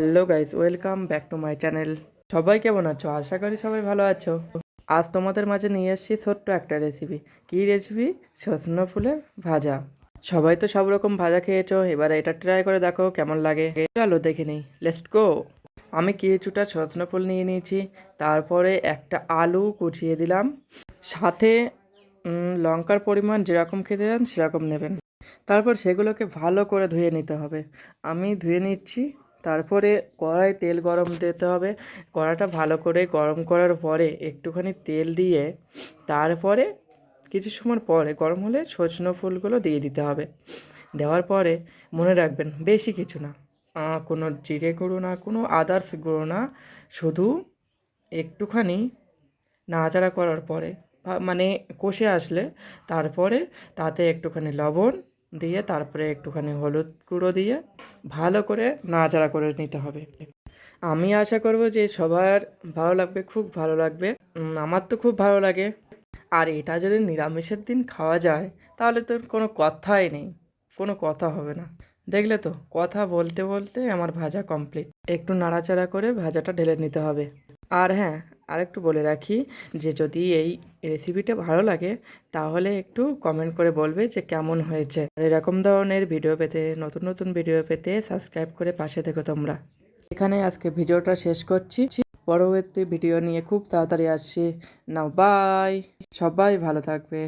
Hello guys, welcome back to my channel. সবাই কেমন আছো? আশা করি সবাই ভালো আছো। আজ তোমাদের মাঝে নিয়ে এসেছি ছোট্ট একটা রেসিপি কী রেসিপি সজনে ফুলে ভাজা। সবাই তো সব রকম ভাজা খেয়েছো, এবার এটা ট্রাই করে দেখো কেমন লাগে। চলো দেখে নিই। লেটস গো আমি কিছুটা সজনে ফুল নিয়ে নিয়েছি, তারপরে একটা আলু কুচিয়ে দিলাম। সাথে লঙ্কার পরিমাণ যেরকম খেতে চান সেরকম নেবেন। তারপর সেগুলোকে ভালো করে ধুয়ে নিতে হবে। আমি ধুয়ে নিচ্ছি তারপরে কড়াই তেল গরম দিতে হবে। কড়াটা ভালো করে গরম করার পরে একটুখানি তেল দিয়ে তারপরে কিছু সময় পরে গরম হলে সজনে ফুলগুলো দিয়ে দিতে হবে। দেওয়ার পরে মনে রাখবেন বেশি কিছু না। কোনো জিরে গুঁড়ো না, কোনো আদার্স গুঁড়ো না। শুধু একটুখানি নাড়াচাড়া করার পরে মানে কষে আসলে তারপরে তাতে একটুখানি লবণ দিয়ে তারপরে একটুখানি হলুদ গুঁড়ো দিয়ে ভালো করে নাড়াচাড়া করে নিতে হবে। আমি আশা করব যে সবার ভালো লাগবে, খুব ভালো লাগবে। আমার তো খুব ভালো লাগে। আর এটা যদি নিরামিষের দিন খাওয়া যায়, তাহলে তো কোনো কথাই নেই, কোনো কথা হবে না। দেখলে তো, কথা বলতে বলতে আমার ভাজা কমপ্লিট একটু নাড়াচাড়া করে ভাজাটা ঢেলে নিতে হবে। আর হ্যাঁ আরেকটু বলে রাখি যে যদি এই রেসিপিটা ভালো লাগে, তাহলে একটু কমেন্ট করে বলবে যে কেমন হয়েছে। আর এরকম ধরনের ভিডিও পেতে, নতুন নতুন ভিডিও পেতে সাবস্ক্রাইব করে পাশে থেকো তোমরা। এখানে আজকে ভিডিওটা শেষ করছি। পরবর্তী ভিডিও নিয়ে খুব তাড়াতাড়ি আসছি। নাও বাই সবাই ভালো থাকবে।